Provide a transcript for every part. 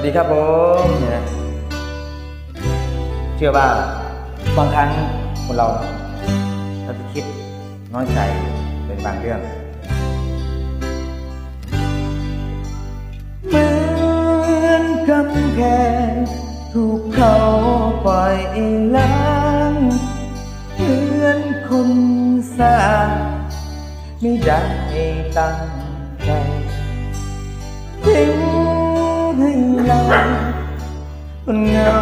วัสดีครับผมเนี่ยเชื่อว่าบางครั้งคนเราเราจะคิดน้อยใจเป็นบางเรื่องเหมือนกำแพงถูกเขาปล่อยล้างเหมือนคนสร้างไม่ได้ตั้งใจทิ้ง เราคนเหงา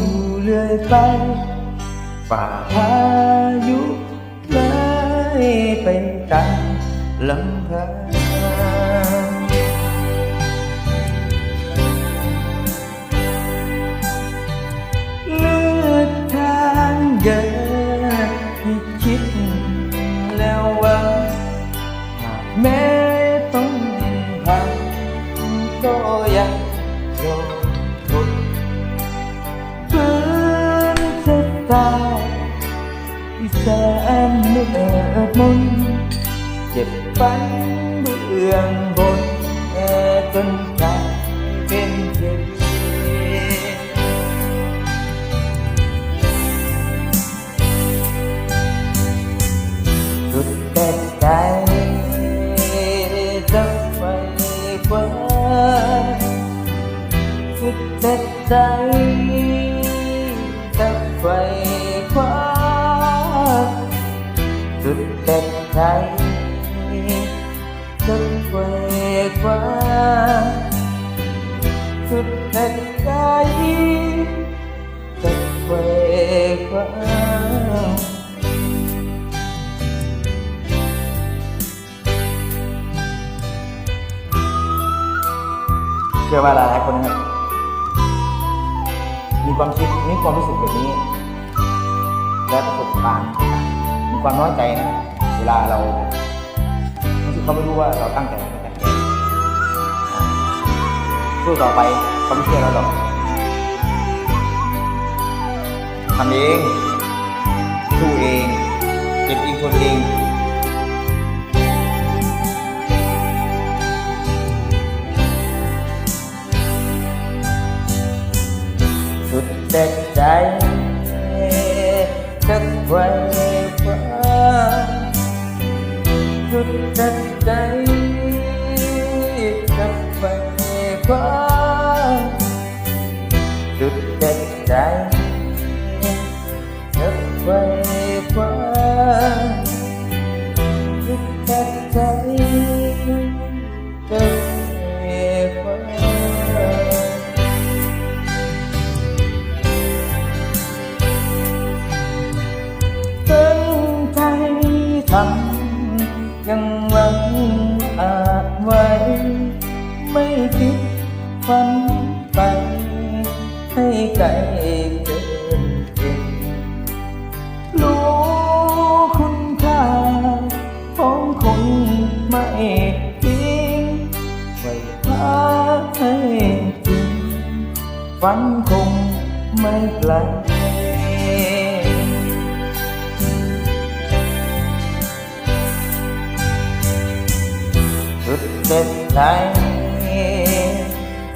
อยู่เรื่อยไปฝ่าพายุเลยเป็นตันลำพัง ที่แสนเหนื่อยมนเจ็บฝันเบื้องบนแอจ นกลายเป็นเจ็บสุดแต่ใจจะไปกว่าสุดแต่ใจจะไปกว่าสุดแต่ใจจะไปกว่าสุดแต่ใจจะไปกว่าเชื่อว่าหลายๆคนนะครับมีความคิดมีความรู้สึกแบบนี้ และประสบการณ์ ความน้อยใจนะเวลาเราบางทีเขาไม่รู้ว่าเราตั้งใจในการแก้สู้ต่อไปเขาไม่เชื่อเราหรอกทำเองสู้เองเก็บเองทนเองสุดแต่ใจ กว่าจุดแต่ใจนึกไว้กว่าจุดแต่ใจ ฝันไปให้ไกลเกินจริงรู้คุณค่าของ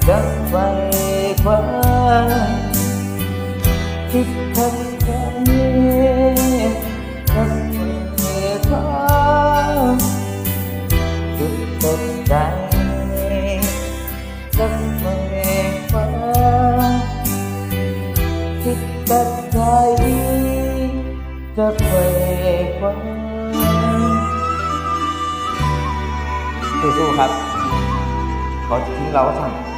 คนไม่ทิ้งไว้พาให้จริงฝันคงไม่ไกลสุดเด็ดใจจะไปคว้าคิดแค่ใจจะไปคว้าสุดเด็ดใจจะไปคว้าคิดแค่ใจจะไปคว้าสู้ๆครับเขาทิ้งเราก็ช่ง